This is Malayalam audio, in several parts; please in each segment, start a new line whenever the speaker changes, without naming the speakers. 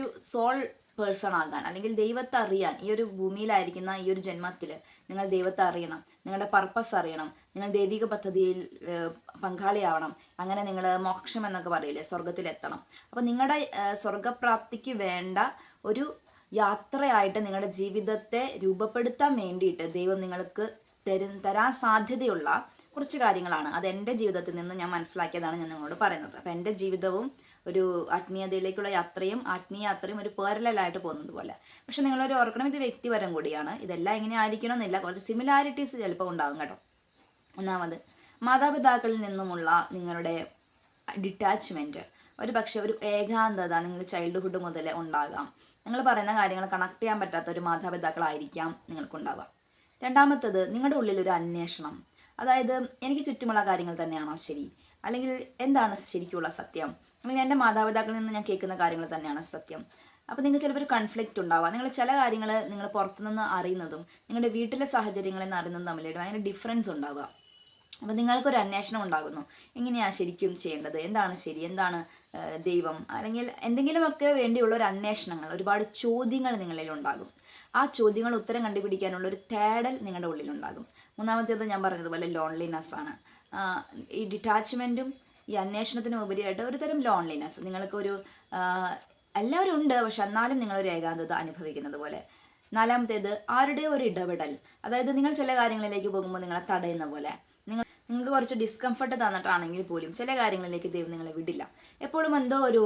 ഒരു സോൾ പേഴ്സൺ ആകാൻ അല്ലെങ്കിൽ ദൈവത്തെ അറിയാൻ ഈ ഒരു ഭൂമിയിലായിരിക്കുന്ന ഈ ഒരു ജന്മത്തിൽ നിങ്ങൾ ദൈവത്തെ അറിയണം നിങ്ങളുടെ പർപ്പസ് അറിയണം നിങ്ങൾ ദൈവിക പദ്ധതിയിൽ പങ്കാളിയാവണം അങ്ങനെ നിങ്ങൾ മോക്ഷം എന്നൊക്കെ പറയില്ലേ സ്വർഗത്തിലെത്തണം അപ്പോൾ നിങ്ങളുടെ സ്വർഗപ്രാപ്തിക്ക് വേണ്ട ഒരു യാത്രയായിട്ട് നിങ്ങളുടെ ജീവിതത്തെ രൂപപ്പെടുത്താൻ വേണ്ടിയിട്ട് ദൈവം നിങ്ങൾക്ക് തരു തരാൻ സാധ്യതയുള്ള കുറച്ച് കാര്യങ്ങളാണ്. അത് എന്റെ ജീവിതത്തിൽ നിന്ന് ഞാൻ മനസ്സിലാക്കിയതാണ് ഞാൻ നിങ്ങളോട് പറയുന്നത്. അപ്പം എന്റെ ജീവിതവും ഒരു ആത്മീയതയിലേക്കുള്ള യാത്രയും ആത്മീയ യാത്രയും ഒരു പേരലായിട്ട് പോകുന്നത് പോലെ. പക്ഷെ നിങ്ങൾ ഒരു ഓർക്കണം ഇത് വ്യക്തിപരം കൂടിയാണ്. ഇതെല്ലാം ഇങ്ങനെ ആയിരിക്കണമെന്നില്ല. കുറച്ച് സിമിലാരിറ്റീസ് ചിലപ്പോൾ ഉണ്ടാകും കേട്ടോ. ഒന്നാമത് മാതാപിതാക്കളിൽ നിന്നുമുള്ള നിങ്ങളുടെ ഡിറ്റാച്ച്മെന്റ് ഒരു പക്ഷേ ഒരു ഏകാന്തത നിങ്ങൾ ചൈൽഡ്ഹുഡ് മുതൽ ഉണ്ടാകാം. നിങ്ങൾ പറയുന്ന കാര്യങ്ങൾ കണക്ട് ചെയ്യാൻ പറ്റാത്ത ഒരു മാതാപിതാക്കളായിരിക്കാം നിങ്ങൾക്കുണ്ടാവുക. രണ്ടാമത്തത് നിങ്ങളുടെ ഉള്ളിൽ ഒരു അന്വേഷണം. അതായത് എനിക്ക് ചുറ്റുമുള്ള കാര്യങ്ങൾ തന്നെയാണോ ശരി? അല്ലെങ്കിൽ എന്താണ് ശരിക്കുള്ള സത്യം? അല്ലെങ്കിൽ എന്റെ മാതാപിതാക്കളിൽ നിന്ന് ഞാൻ കേൾക്കുന്ന കാര്യങ്ങൾ തന്നെയാണ് സത്യം. അപ്പോൾ നിങ്ങൾക്ക് ചിലപ്പോൾ ഒരു കൺഫ്ലിക്റ്റ് ഉണ്ടാവാം. നിങ്ങൾ ചില കാര്യങ്ങൾ നിങ്ങൾ പുറത്തുനിന്ന് അറിയുന്നതും നിങ്ങളുടെ വീട്ടിലെ സാഹചര്യങ്ങളിൽ നിന്ന് അറിയുന്നതും തമ്മിൽ ഭയങ്കര ഡിഫറൻസ് ഉണ്ടാവുക. അപ്പോൾ നിങ്ങൾക്കൊരു അന്വേഷണം ഉണ്ടാകുന്നു. എങ്ങനെയാണ് ശരിക്കും ചെയ്യേണ്ടത്? എന്താണ് ശരി? എന്താണ് ദൈവം? അല്ലെങ്കിൽ എന്തെങ്കിലുമൊക്കെ വേണ്ടിയുള്ള ഒരു അന്വേഷണങ്ങൾ ഒരുപാട് ചോദ്യങ്ങൾ നിങ്ങളിൽ ഉണ്ടാകും. ആ ചോദ്യങ്ങൾ ഉത്തരം കണ്ടുപിടിക്കാനുള്ള ഒരു തേടൽ നിങ്ങളുടെ ഉള്ളിലുണ്ടാകും. മൂന്നാമത്തേത് ഞാൻ പറഞ്ഞതുപോലെ ലോൺലിനെസ് ആണ്. ഈ ഡിറ്റാച്ച്മെന്റും ഈ അന്വേഷണത്തിന് ഉപരിയായിട്ട് ഒരു തരം ലോൺലിനെസ് നിങ്ങൾക്കൊരു എല്ലാവരും ഉണ്ട് പക്ഷെ എന്നാലും നിങ്ങളൊരു ഏകാന്തത അനുഭവിക്കുന്നത് പോലെ. നാലാമത്തേത് ആരുടെ ഒരു ഇടപെടൽ. അതായത് നിങ്ങൾ ചില കാര്യങ്ങളിലേക്ക് പോകുമ്പോൾ നിങ്ങളെ തടയുന്ന പോലെ. നിങ്ങൾ നിങ്ങൾക്ക് കുറച്ച് ഡിസ്കംഫർട്ട് തന്നിട്ടാണെങ്കിൽ പോലും ചില കാര്യങ്ങളിലേക്ക് ദൈവം നിങ്ങളെ വിടില്ല. എപ്പോഴും എന്തോ ഒരു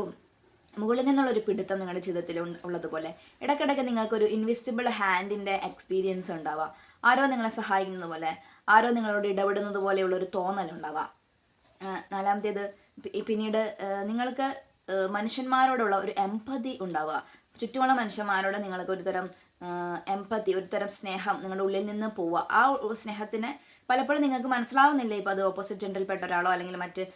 മുകളിൽ നിന്നുള്ളൊരു പിടുത്തം നിങ്ങളുടെ ജീവിതത്തിൽ ഉള്ളതുപോലെ ഇടയ്ക്കിടയ്ക്ക് നിങ്ങൾക്കൊരു ഇൻവിസിബിൾ ഹാൻഡിന്റെ എക്സ്പീരിയൻസ് ഉണ്ടാവുക ആരോ നിങ്ങളെ സഹായിക്കുന്നത് പോലെ. ആരോ നിങ്ങളോട് ഇടപെടുന്നത് പോലെയുള്ള ഒരു തോന്നലുണ്ടാവുക നാലാമത്തേത് പിന്നീട് നിങ്ങൾക്ക് മനുഷ്യന്മാരോടുള്ള ഒരു എമ്പതി ഉണ്ടാവുക. ചുറ്റുമുള്ള മനുഷ്യന്മാരോട് നിങ്ങൾക്ക് ഒരുതരം എമ്പതി ഒരു തരം സ്നേഹം നിങ്ങളുടെ ഉള്ളിൽ നിന്ന് പോവുക. ആ സ്നേഹത്തിന് പലപ്പോഴും നിങ്ങൾക്ക് മനസ്സിലാവുന്നില്ല ഇപ്പോൾ അത് ഓപ്പോസിറ്റ് ജെൻഡറിൽപ്പെട്ട ഒരാളോ അല്ലെങ്കിൽ മറ്റ്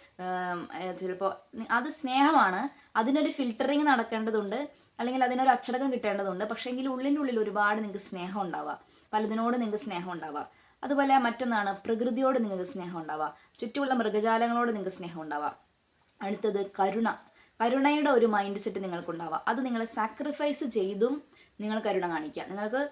ചിലപ്പോൾ അത് സ്നേഹമാണ്. അതിനൊരു ഫിൽറ്ററിങ് നടക്കേണ്ടതുണ്ട്. അല്ലെങ്കിൽ അതിനൊരു അച്ചടക്കം കിട്ടേണ്ടതുണ്ട്. പക്ഷേ എങ്കിൽ ഉള്ളിന്റെ ഉള്ളിൽ ഒരുപാട് നിങ്ങൾക്ക് സ്നേഹം ഉണ്ടാവുക. പലതിനോട് നിങ്ങൾക്ക് സ്നേഹം ഉണ്ടാവുക. അതുപോലെ മറ്റൊന്നാണ് പ്രകൃതിയോട് നിങ്ങൾക്ക് സ്നേഹം ഉണ്ടാവുക. ചുറ്റുമുള്ള മൃഗജാലങ്ങളോട് നിങ്ങൾക്ക് സ്നേഹം ഉണ്ടാവുക. അടുത്തത് കരുണ. കരുണയുടെ ഒരു മൈൻഡ് സെറ്റ് നിങ്ങൾക്കുണ്ടാവുക അത് നിങ്ങൾ സാക്രിഫൈസ് ചെയ്തും നിങ്ങൾ കരുണ കാണിക്കുക. നിങ്ങൾക്ക്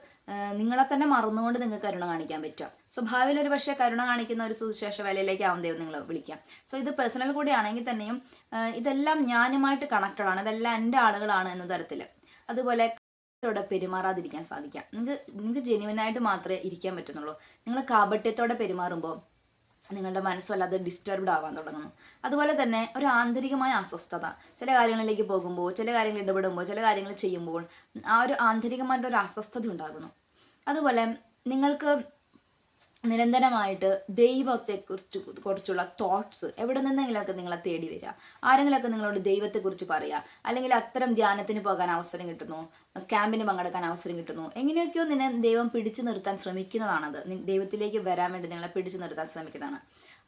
നിങ്ങളെ തന്നെ മറന്നുകൊണ്ട് നിങ്ങൾക്ക് കരുണ കാണിക്കാൻ പറ്റുക. സോ ഭാവിയിൽ ഒരു പക്ഷേ കരുണ കാണിക്കുന്ന ഒരു സുവിശേഷ വേലയിലേക്ക് ആവും ദൈവം നിങ്ങൾ വിളിക്കാം സോ ഇത് പേഴ്സണൽ കൂടി ആണെങ്കിൽ തന്നെയും ഇതെല്ലാം ഞാനുമായിട്ട് കണക്റ്റഡ് ആണ്. ഇതെല്ലാം എന്റെ ആളുകളാണ് എന്ന തരത്തിൽ. അതുപോലെ ത്തോടെ പെരുമാറാതിരിക്കാൻ സാധിക്കാം. നിങ്ങൾക്ക് നിങ്ങൾക്ക് ജെന്യുവനായിട്ട് മാത്രമേ ഇരിക്കാൻ പറ്റുന്നുള്ളൂ. നിങ്ങൾ കാപട്യത്തോടെ പെരുമാറുമ്പോൾ നിങ്ങളുടെ മനസ്സ് വല്ലാതെ ഡിസ്റ്റർബ്ഡ് ആവാൻ തുടങ്ങുന്നു. അതുപോലെ തന്നെ ഒരു ആന്തരികമായ അസ്വസ്ഥത. ചില കാര്യങ്ങളിലേക്ക് പോകുമ്പോൾ ചില കാര്യങ്ങൾ ഇടപെടുമ്പോൾ ചില കാര്യങ്ങൾ ചെയ്യുമ്പോൾ ആ ഒരു ആന്തരികമായിട്ടുള്ള ഒരു അസ്വസ്ഥത ഉണ്ടാകുന്നു. അതുപോലെ നിങ്ങൾക്ക് നിരന്തരമായിട്ട് ദൈവത്തെക്കുറിച്ച് കുറിച്ചുള്ള തോട്ട്സ് എവിടെ നിന്നെങ്കിലുമൊക്കെ നിങ്ങളെ തേടി വരിക. ആരെങ്കിലുമൊക്കെ നിങ്ങളോട് ദൈവത്തെക്കുറിച്ച് പറയുക. അല്ലെങ്കിൽ അത്തരം ധ്യാനത്തിന് പോകാൻ അവസരം കിട്ടുന്നു. ക്യാമ്പിന് പങ്കെടുക്കാൻ അവസരം കിട്ടുന്നു. എങ്ങനെയൊക്കെയോ നിന്നെ ദൈവം പിടിച്ചു നിർത്താൻ ശ്രമിക്കുന്നതാണത്. ദൈവത്തിലേക്ക് വരാൻ വേണ്ടി നിങ്ങളെ പിടിച്ചു നിർത്താൻ ശ്രമിക്കുന്നതാണ്.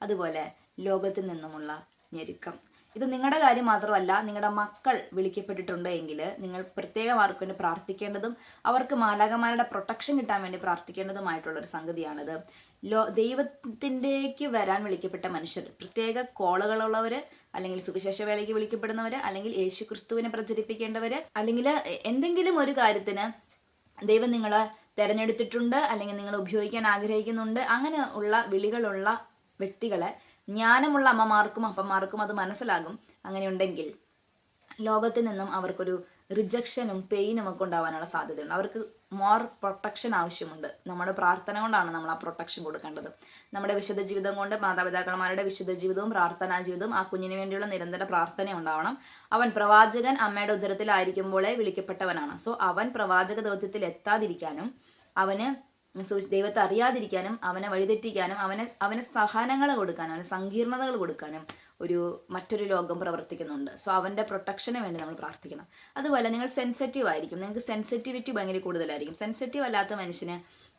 അതുപോലെ ലോകത്തിൽ നിന്നുമുള്ള ഞെരുക്കം. ഇത് നിങ്ങളുടെ കാര്യം മാത്രമല്ല നിങ്ങളുടെ മക്കൾ വിളിക്കപ്പെട്ടിട്ടുണ്ട് എങ്കിൽ നിങ്ങൾ പ്രത്യേകം അവർക്ക് വേണ്ടി പ്രാർത്ഥിക്കേണ്ടതും അവർക്ക് മാലാകമാരുടെ പ്രൊട്ടക്ഷൻ കിട്ടാൻ വേണ്ടി പ്രാർത്ഥിക്കേണ്ടതുമായിട്ടുള്ള ഒരു സംഗതിയാണിത്. ലോ ദൈവത്തിന്റെക്ക് വരാൻ വിളിക്കപ്പെട്ട മനുഷ്യർ പ്രത്യേക കോളുകളുള്ളവർ അല്ലെങ്കിൽ സുവിശേഷ വേലയ്ക്ക് വിളിക്കപ്പെടുന്നവർ അല്ലെങ്കിൽ യേശു ക്രിസ്തുവിനെ പ്രചരിപ്പിക്കേണ്ടവർ അല്ലെങ്കിൽ എന്തെങ്കിലും ഒരു കാര്യത്തിന് ദൈവം നിങ്ങളെ തിരഞ്ഞെടുത്തിട്ടുണ്ട് അല്ലെങ്കിൽ നിങ്ങൾ ഉപയോഗിക്കാൻ ആഗ്രഹിക്കുന്നുണ്ട് അങ്ങനെ ഉള്ള വിളികളുള്ള വ്യക്തികളെ ജ്ഞാനമുള്ള അമ്മമാർക്കും അപ്പന്മാർക്കും അത് മനസ്സിലാകും. അങ്ങനെയുണ്ടെങ്കിൽ ലോകത്തിൽ നിന്നും അവർക്കൊരു റിജക്ഷനും പെയിനും ഒക്കെ ഉണ്ടാവാനുള്ള സാധ്യതയുണ്ട്. അവർക്ക് മോർ പ്രൊട്ടക്ഷൻ ആവശ്യമുണ്ട്. നമ്മുടെ പ്രാർത്ഥന കൊണ്ടാണ് നമ്മൾ ആ പ്രൊട്ടക്ഷൻ കൊടുക്കേണ്ടത്. നമ്മുടെ വിശുദ്ധ ജീവിതം കൊണ്ട് മാതാപിതാക്കന്മാരുടെ വിശുദ്ധ ജീവിതവും പ്രാർത്ഥനാ ജീവിതവും ആ കുഞ്ഞിന് വേണ്ടിയുള്ള നിരന്തര പ്രാർത്ഥന ഉണ്ടാവണം. അവൻ പ്രവാചകൻ അമ്മയുടെ ഉദരത്തിലായിരിക്കുമ്പോഴേ വിളിക്കപ്പെട്ടവനാണ്. സോ അവൻ പ്രവാചക ദൗത്യത്തിൽ എത്താതിരിക്കാനും അവന് ദൈവത്തെ അറിയാതിരിക്കാനും അവനെ വഴിതെറ്റിക്കാനും അവനെ അവന് സഹനങ്ങൾ കൊടുക്കാനും അവന് സങ്കീർണതകൾ കൊടുക്കാനും ഒരു മറ്റൊരു ലോകം പ്രവർത്തിക്കുന്നുണ്ട്. സോ അവന്റെ പ്രൊട്ടക്ഷന് വേണ്ടി നമ്മൾ പ്രാർത്ഥിക്കണം. അതുപോലെ നിങ്ങൾ സെൻസിറ്റീവ് ആയിരിക്കും. നിങ്ങൾക്ക് സെൻസിറ്റിവിറ്റി ഭയങ്കര കൂടുതലായിരിക്കും. സെൻസിറ്റീവ് അല്ലാത്ത മനുഷ്യന്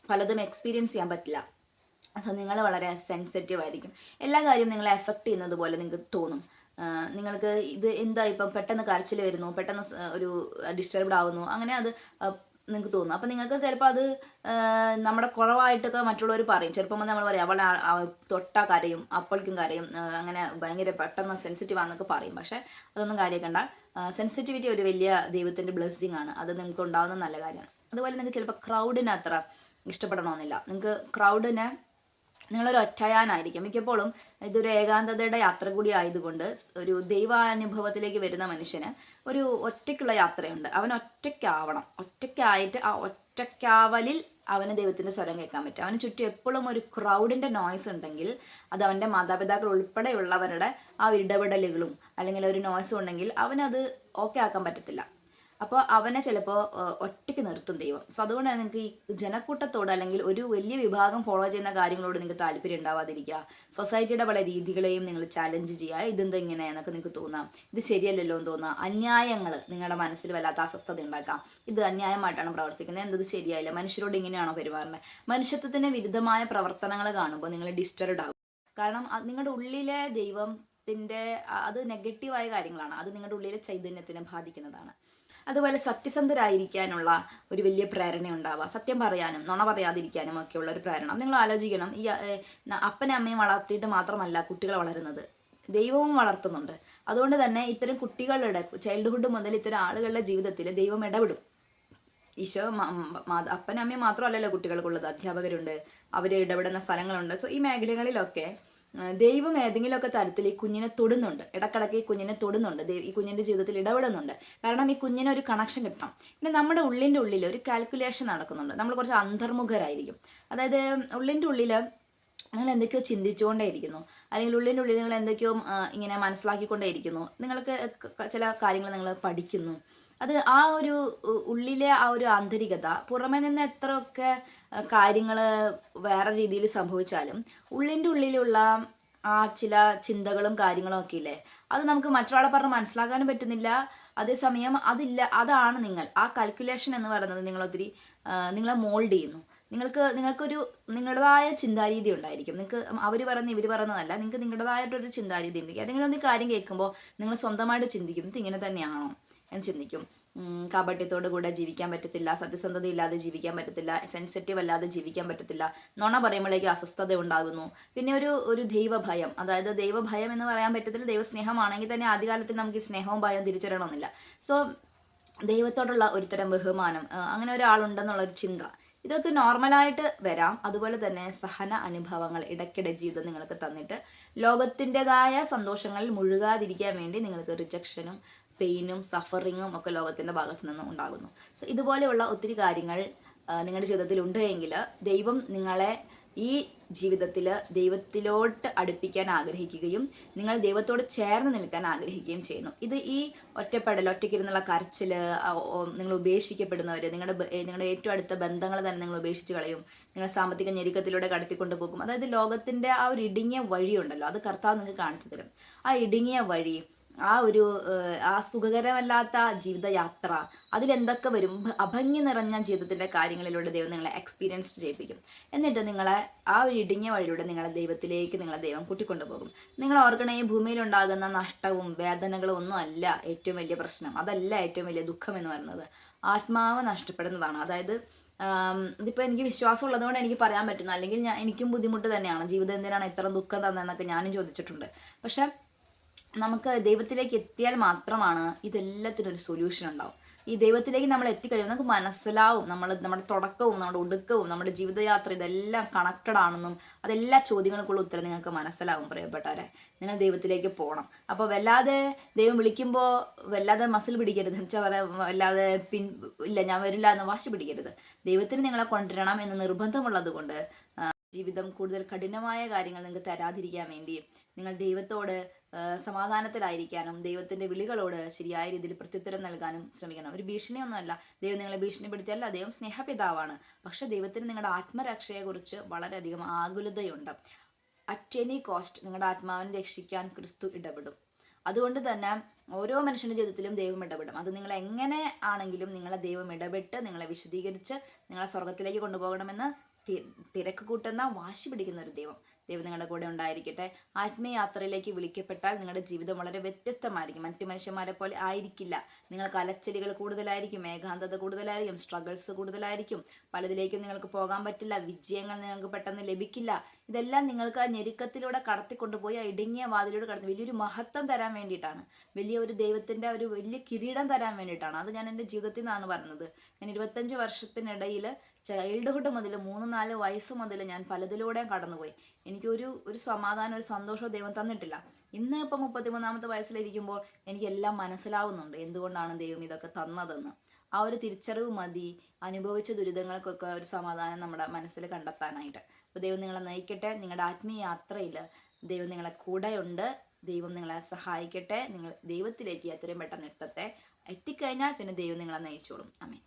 പലതും എക്സ്പീരിയൻസ് ചെയ്യാൻ പറ്റില്ല. സോ നിങ്ങൾ വളരെ സെൻസിറ്റീവ് ആയിരിക്കും. എല്ലാ കാര്യവും നിങ്ങളെ എഫക്റ്റ് ചെയ്യുന്നത് പോലെ നിങ്ങൾക്ക് തോന്നും. നിങ്ങൾക്ക് ഇത് എന്താ ഇപ്പം പെട്ടെന്ന് കരച്ചിൽ വരുന്നു പെട്ടെന്ന് ഒരു ഡിസ്റ്റർബ്ഡ് ആവുന്നു അങ്ങനെ അത് നിങ്ങൾക്ക് തോന്നും. അപ്പം നിങ്ങൾക്ക് ചിലപ്പോൾ അത് നമ്മുടെ കുറവായിട്ടൊക്കെ മറ്റുള്ളവർ പറയും. ചിലപ്പോൾ നമ്മൾ പറയും ആ തൊട്ടാ കരയും അപ്പോഴേക്കും കരയും അങ്ങനെ ഭയങ്കര പെട്ടെന്ന് സെൻസിറ്റീവ് ആണെന്നൊക്കെ പറയും. പക്ഷേ അതൊന്നും കാര്യമാക്കണ്ട സെൻസിറ്റിവിറ്റി ഒരു വലിയ ദൈവത്തിന്റെ ബ്ലെസ്സിങ് ആണ്. അത് നിങ്ങൾക്ക് ഉണ്ടാകുന്ന നല്ല കാര്യമാണ്. അതുപോലെ നിങ്ങൾക്ക് ചിലപ്പോൾ ക്രൗഡിനെ അത്ര ഇഷ്ടപ്പെടണമെന്നില്ല നിങ്ങൾക്ക് ക്രൗഡിനെ നിങ്ങളൊരു ഒറ്റയാനായിരിക്കും മിക്കപ്പോഴും ഇതൊരു ഏകാന്തതയുടെ യാത്ര കൂടി ആയതുകൊണ്ട് ഒരു ദൈവാനുഭവത്തിലേക്ക് വരുന്ന മനുഷ്യന് ഒരു ഒറ്റയ്ക്കുള്ള യാത്രയുണ്ട്. അവൻ ഒറ്റയ്ക്കാവണം. ഒറ്റയ്ക്കായിട്ട് ആ ഒറ്റയ്ക്കാവലിൽ അവന് ദൈവത്തിന്റെ സ്വരം കേൾക്കാൻ പറ്റും. അവന് ചുറ്റും എപ്പോഴും ഒരു ക്രൗഡിന്റെ നോയ്സ് ഉണ്ടെങ്കിൽ അത് അവന്റെ മാതാപിതാക്കൾ ഉൾപ്പെടെയുള്ളവരുടെ ആ ഇടപെടലുകളും അല്ലെങ്കിൽ ഒരു നോയ്സും ഉണ്ടെങ്കിൽ അവനത് ഓക്കെ ആക്കാൻ പറ്റത്തില്ല. അപ്പോൾ അവനെ ചിലപ്പോൾ ഒറ്റയ്ക്ക് നിർത്തും ദൈവം. സോ അതുകൊണ്ടാണ് നിങ്ങൾക്ക് ഈ ജനക്കൂട്ടത്തോട് അല്ലെങ്കിൽ ഒരു വലിയ വിഭാഗം ഫോളോ ചെയ്യുന്ന കാര്യങ്ങളോട് നിങ്ങൾക്ക് താല്പര്യം ഉണ്ടാവാതിരിക്കുക. സൊസൈറ്റിയുടെ പല രീതികളെയും നിങ്ങൾ ചാലഞ്ച് ചെയ്യുക. ഇതെന്താ ഇങ്ങനെ എന്നൊക്കെ നിങ്ങൾക്ക് തോന്നാം. ഇത് ശരിയല്ലല്ലോ എന്ന് തോന്നാം. അന്യായങ്ങൾ നിങ്ങളുടെ മനസ്സിൽ വല്ലാത്ത അസ്വസ്ഥത ഉണ്ടാക്കാം. ഇത് അന്യായമായിട്ടാണ് പ്രവർത്തിക്കുന്നത്. എന്തത് ശരിയായില്ല. മനുഷ്യരോട് ഇങ്ങനെയാണോ പെരുമാറുന്നത് മനുഷ്യത്വത്തിന് വിരുദ്ധമായ പ്രവർത്തനങ്ങൾ കാണുമ്പോൾ നിങ്ങൾ ഡിസ്റ്റർബ്ഡ് ആകും കാരണം നിങ്ങളുടെ ഉള്ളിലെ ദൈവത്തിന്റെ അത് നെഗറ്റീവായ കാര്യങ്ങളാണ്. അത് നിങ്ങളുടെ ഉള്ളിലെ ചൈതന്യത്തിനെ ബാധിക്കുന്നതാണ്. അതുപോലെ സത്യസന്ധരായിരിക്കാനുള്ള ഒരു വലിയ പ്രേരണ ഉണ്ടാവുക സത്യം പറയാനും നുണ പറയാതിരിക്കാനും ഒക്കെയുള്ള ഒരു പ്രേരണ. നിങ്ങൾ ആലോചിക്കണം ഈ അപ്പനെ അമ്മയും വളർത്തിയിട്ട് മാത്രമല്ല കുട്ടികളെ വളരുന്നത്. ദൈവവും വളർത്തുന്നുണ്ട്. അതുകൊണ്ട് തന്നെ ഇത്തരം കുട്ടികളുടെ ചൈൽഡ്ഹുഡ് മുതൽ ഇത്തരം ആളുകളുടെ ജീവിതത്തിൽ ദൈവം ഇടപെടും. ഈശോ മ- മ- അപ്പനും അമ്മയും മാത്രമല്ലല്ലോ കുട്ടികൾക്കുള്ളത്. അധ്യാപകരുണ്ട് അവർ ഇടപെടുന്ന സ്ഥലങ്ങളുണ്ട്. സോ ഈ മേഖലകളിലൊക്കെ ദൈവം ഏതെങ്കിലുമൊക്കെ തരത്തിൽ ഈ കുഞ്ഞിനെ തൊടുന്നുണ്ട്. ഇടക്കിടക്ക് ഈ കുഞ്ഞിനെ തൊടുന്നുണ്ട്. ഈ കുഞ്ഞിന്റെ ജീവിതത്തിൽ ഇടപെടുന്നുണ്ട്. കാരണം ഈ കുഞ്ഞിന് ഒരു കണക്ഷൻ കിട്ടണം. പിന്നെ നമ്മുടെ ഉള്ളിന്റെ ഉള്ളിൽ ഒരു കാൽക്കുലേഷൻ നടക്കുന്നുണ്ട്. നമ്മൾ കുറച്ച് അന്തർമുഖരായിരിക്കും. അതായത് ഉള്ളിന്റെ ഉള്ളിൽ നിങ്ങൾ എന്തൊക്കെയോ ചിന്തിച്ചുകൊണ്ടേയിരിക്കുന്നു. അല്ലെങ്കിൽ ഉള്ളിന്റെ ഉള്ളിൽ നിങ്ങൾ എന്തൊക്കെയോ ഇങ്ങനെ മനസ്സിലാക്കിക്കൊണ്ടേയിരിക്കുന്നു. നിങ്ങൾക്ക് ചില കാര്യങ്ങൾ നിങ്ങൾ പഠിക്കുന്നു. അത് ആ ഒരു ഉള്ളിലെ ആ ഒരു ആന്തരികത പുറമെ നിന്ന് എത്രയൊക്കെ കാര്യങ്ങൾ വേറെ രീതിയിൽ സംഭവിച്ചാലും ഉള്ളിന്റെ ഉള്ളിലുള്ള ആ ചില ചിന്തകളും കാര്യങ്ങളും ഒക്കെ ഇല്ലേ അത് നമുക്ക് മറ്റൊരാളെ പറഞ്ഞ് മനസ്സിലാക്കാനും പറ്റുന്നില്ല. അതേസമയം അതില്ല അതാണ് നിങ്ങൾ. ആ കാൽക്കുലേഷൻ എന്ന് പറയുന്നത് നിങ്ങൾ ഒത്തിരി നിങ്ങളെ മോൾഡ് ചെയ്യുന്നു. നിങ്ങൾക്ക് നിങ്ങൾക്കൊരു നിങ്ങളുടേതായ ചിന്താരീതി ഉണ്ടായിരിക്കും. നിങ്ങൾക്ക് അവർ പറയുന്ന ഇവർ പറയുന്നതല്ല നിങ്ങൾക്ക് നിങ്ങളുടേതായിട്ടൊരു ചിന്താരീതി ഉണ്ടെങ്കിൽ ഏതെങ്കിലും ഒരു കാര്യം കേൾക്കുമ്പോൾ നിങ്ങൾ സ്വന്തമായിട്ട് ചിന്തിക്കും ഇത് ഇങ്ങനെ തന്നെയാണോ? എന്ന് ചിന്തിക്കും. കാപട്യത്തോടു കൂടെ ജീവിക്കാൻ പറ്റത്തില്ല സത്യസന്ധത ഇല്ലാതെ ജീവിക്കാൻ പറ്റത്തില്ല സെൻസിറ്റീവ് അല്ലാതെ ജീവിക്കാൻ പറ്റത്തില്ല. നുണ പറയുമ്പോഴേക്ക് അസ്വസ്ഥത ഉണ്ടാകുന്നു. പിന്നെ ഒരു ഒരു ദൈവഭയം അതായത് ദൈവഭയം എന്ന് പറയാൻ പറ്റത്തില്ല ദൈവസ്നേഹമാണെങ്കിൽ തന്നെ ആദ്യകാലത്തിൽ നമുക്ക് ഈ സ്നേഹവും ഭയവും തിരിച്ചറിയണമെന്നില്ല. സോ ദൈവത്തോടുള്ള ഒരുതരം ബഹുമാനം അങ്ങനെ ഒരാളുണ്ടെന്നുള്ള ഒരു ചിന്ത. ഇതൊക്കെ നോർമലായിട്ട് വരാം. അതുപോലെ തന്നെ സഹന അനുഭവങ്ങൾ ഇടയ്ക്കിടെ ജീവിതം നിങ്ങൾക്ക് തന്നിട്ട് ലോകത്തിന്റെതായ സന്തോഷങ്ങളിൽ മുഴുകാതിരിക്കാൻ വേണ്ടി നിങ്ങൾക്ക് റിജക്ഷനും പെയിനും സഫറിങ്ങും ഒക്കെ ലോകത്തിന്റെ ഭാഗത്തു നിന്ന് ഉണ്ടാകുന്നു. സോ ഇതുപോലെയുള്ള ഒത്തിരി കാര്യങ്ങൾ നിങ്ങളുടെ ജീവിതത്തിൽ ഉണ്ട് എങ്കിൽ ദൈവം നിങ്ങളെ ഈ ജീവിതത്തിൽ ദൈവത്തിലോട്ട് അടുപ്പിക്കാൻ ആഗ്രഹിക്കുകയും നിങ്ങൾ ദൈവത്തോട് ചേർന്ന് നിൽക്കാൻ ആഗ്രഹിക്കുകയും ചെയ്യുന്നു. ഇത് ഈ ഒറ്റപ്പെടൽ ഒറ്റയ്ക്കിരുന്നുള്ള കരച്ചിൽ നിങ്ങൾ ഉപേക്ഷിക്കപ്പെടുന്നവർ നിങ്ങളുടെ നിങ്ങളുടെ ഏറ്റവും അടുത്ത ബന്ധങ്ങൾ തന്നെ നിങ്ങൾ ഉപേക്ഷിച്ച് കളയും. നിങ്ങൾ സാമ്പത്തിക ഞെരുക്കത്തിലൂടെ കടത്തിക്കൊണ്ട് പോകും. അതായത് ലോകത്തിന്റെ ആ ഒരു ഇടുങ്ങിയ വഴിയുണ്ടല്ലോ അത് കർത്താവ് നിങ്ങൾക്ക് കാണിച്ചു തരും. ആ ഇടുങ്ങിയ വഴി ആ ഒരു ആ സുഖകരമല്ലാത്ത ജീവിതയാത്ര അതിലെന്തൊക്കെ വരും? അഭംഗി നിറഞ്ഞ ജീവിതത്തിന്റെ കാര്യങ്ങളിലൂടെ ദൈവം നിങ്ങളെ എക്സ്പീരിയൻസ് ചെയ്യിപ്പിക്കും. എന്നിട്ട് നിങ്ങളെ ആ ഒരു ഇടുങ്ങിയ വഴിയിലൂടെ നിങ്ങളെ ദൈവത്തിലേക്ക് നിങ്ങളെ ദൈവം കൂട്ടിക്കൊണ്ടുപോകും. നിങ്ങൾ ഓർക്കണ ഈ ഭൂമിയിലുണ്ടാകുന്ന നഷ്ടവും വേദനകളും ഒന്നും അല്ല ഏറ്റവും വലിയ പ്രശ്നം. അതല്ല ഏറ്റവും വലിയ ദുഃഖം എന്ന് പറയുന്നത്. ആത്മാവ് നഷ്ടപ്പെടുന്നതാണ്. അതായത് ഇതിപ്പോൾ എനിക്ക് വിശ്വാസം ഉള്ളതുകൊണ്ട് എനിക്ക് പറയാൻ പറ്റുന്നു. അല്ലെങ്കിൽ ഞാൻ എനിക്കും ബുദ്ധിമുട്ട് തന്നെയാണ്. ജീവിതം എന്തിനാണ് ഇത്ര ദുഃഖം തന്നെന്നൊക്കെ ഞാനും ചോദിച്ചിട്ടുണ്ട്. പക്ഷെ നമുക്ക് ദൈവത്തിലേക്ക് എത്തിയാൽ മാത്രമാണ് ഇതെല്ലാത്തിനും ഒരു സൊല്യൂഷൻ ഉണ്ടാവും. ഈ ദൈവത്തിലേക്ക് നമ്മൾ എത്തിക്കഴിയുമ്പോൾ നമുക്ക് മനസ്സിലാവും നമ്മൾ നമ്മുടെ തുടക്കവും നമ്മുടെ ഒടുക്കവും നമ്മുടെ ജീവിതയാത്ര ഇതെല്ലാം കണക്റ്റഡ് ആണെന്നും അതെല്ലാ ചോദ്യങ്ങൾക്കുള്ള ഉത്തരം നിങ്ങൾക്ക് മനസ്സിലാവും പ്രിയപ്പെട്ടവരെ. നിങ്ങൾ ദൈവത്തിലേക്ക് പോകണം അപ്പോൾ വല്ലാതെ ദൈവം വിളിക്കുമ്പോൾ വല്ലാതെ മസിൽ പിടിക്കരുത്. എന്ന് വെച്ചാൽ വല്ലാതെ പിൻ ഇല്ല ഞാൻ വരില്ല എന്ന് വാശി പിടിക്കരുത്. ദൈവത്തിന് നിങ്ങളെ കൊണ്ടുവരണം എന്ന് നിർബന്ധമുള്ളത് കൊണ്ട് ജീവിതം കൂടുതൽ കഠിനമായ കാര്യങ്ങൾ നിങ്ങൾക്ക് തരാതിരിക്കാൻ വേണ്ടി നിങ്ങൾ ദൈവത്തോട് സമാധാനത്തിലായിരിക്കാനും ദൈവത്തിന്റെ വിളികളോട് ശരിയായ രീതിയിൽ പ്രത്യുത്തരം നൽകാനും ശ്രമിക്കണം. ഒരു ഭീഷണിയൊന്നുമല്ല. ദൈവം നിങ്ങളെ ഭീഷണിപ്പെടുത്തിയല്ല ദൈവം സ്നേഹപിതാവാണ്. പക്ഷെ ദൈവത്തിന് നിങ്ങളുടെ ആത്മരക്ഷയെക്കുറിച്ച് വളരെയധികം ആകുലതയുണ്ട്. അറ്റ് എനി കോസ്റ്റ് നിങ്ങളുടെ ആത്മാവിനെ രക്ഷിക്കാൻ ക്രിസ്തു ഇടപെടും. അതുകൊണ്ട് തന്നെ ഓരോ മനുഷ്യന്റെ ജീവിതത്തിലും ദൈവം ഇടപെടും. അത് നിങ്ങൾ എങ്ങനെ ആണെങ്കിലും നിങ്ങളെ ദൈവം ഇടപെട്ട് നിങ്ങളെ വിശദീകരിച്ച് നിങ്ങളെ സ്വർഗത്തിലേക്ക് കൊണ്ടുപോകണമെന്ന് തിരക്ക് കൂട്ടുന്ന വാശി പിടിക്കുന്ന ഒരു ദൈവം. ദൈവം നിങ്ങളുടെ കൂടെ ഉണ്ടായിരിക്കട്ടെ. ആത്മീയാത്രയിലേക്ക് വിളിക്കപ്പെട്ടാൽ നിങ്ങളുടെ ജീവിതം വളരെ വ്യത്യസ്തമായിരിക്കും. മറ്റു മനുഷ്യന്മാരെ പോലെ ആയിരിക്കില്ല. നിങ്ങൾക്ക് അലച്ചലുകൾ കൂടുതലായിരിക്കും ഏകാന്തത കൂടുതലായിരിക്കും സ്ട്രഗിൾസ് കൂടുതലായിരിക്കും. പലതിലേക്കും നിങ്ങൾക്ക് പോകാൻ പറ്റില്ല വിജയങ്ങൾ നിങ്ങൾക്ക് പെട്ടെന്ന് ലഭിക്കില്ല. ഇതെല്ലാം നിങ്ങൾക്ക് ആ ഞെരുക്കത്തിലൂടെ കടത്തിക്കൊണ്ടുപോയി ആ ഇടുങ്ങിയ വാതിലൂടെ കടത്തി വലിയൊരു മഹത്വം തരാൻ വേണ്ടിയിട്ടാണ്. വലിയ ഒരു ദൈവത്തിന്റെ ഒരു വലിയ കിരീടം തരാൻ വേണ്ടിയിട്ടാണ്. അത് ഞാൻ എന്റെ ജീവിതത്തിൽ നിന്നാണ് പറഞ്ഞത്. ഞാൻ ഇരുപത്തഞ്ച് വർഷത്തിനിടയിൽ ചൈൽഡ്ഹുഡ് മുതൽ മൂന്ന് നാല് വയസ്സ് മുതൽ ഞാൻ പലതിലൂടെയും കടന്നുപോയി. എനിക്കൊരു ഒരു സമാധാനം ഒരു സന്തോഷവും ദൈവം തന്നിട്ടില്ല. ഇന്ന് ഇപ്പം മുപ്പത്തിമൂന്നാമത്തെ വയസ്സിലിരിക്കുമ്പോൾ എനിക്കെല്ലാം മനസ്സിലാവുന്നുണ്ട് എന്തുകൊണ്ടാണ് ദൈവം ഇതൊക്കെ തന്നതെന്ന്. ആ ഒരു തിരിച്ചറിവ് മതി അനുഭവിച്ച ദുരിതങ്ങൾക്കൊക്കെ ഒരു സമാധാനം നമ്മുടെ മനസ്സിൽ കണ്ടെത്താനായിട്ട്. അപ്പോൾ ദൈവം നിങ്ങളെ നയിക്കട്ടെ നിങ്ങളുടെ ആത്മീയ യാത്രയിൽ ദൈവം നിങ്ങളെ കൂടെയുണ്ട് ദൈവം നിങ്ങളെ സഹായിക്കട്ടെ നിങ്ങൾ ദൈവത്തിലേക്ക് എത്രയും പെട്ടെന്ന് എത്തട്ടെ. എത്തിക്കഴിഞ്ഞാൽ പിന്നെ ദൈവം നിങ്ങളെ നയിച്ചോളും. അമേ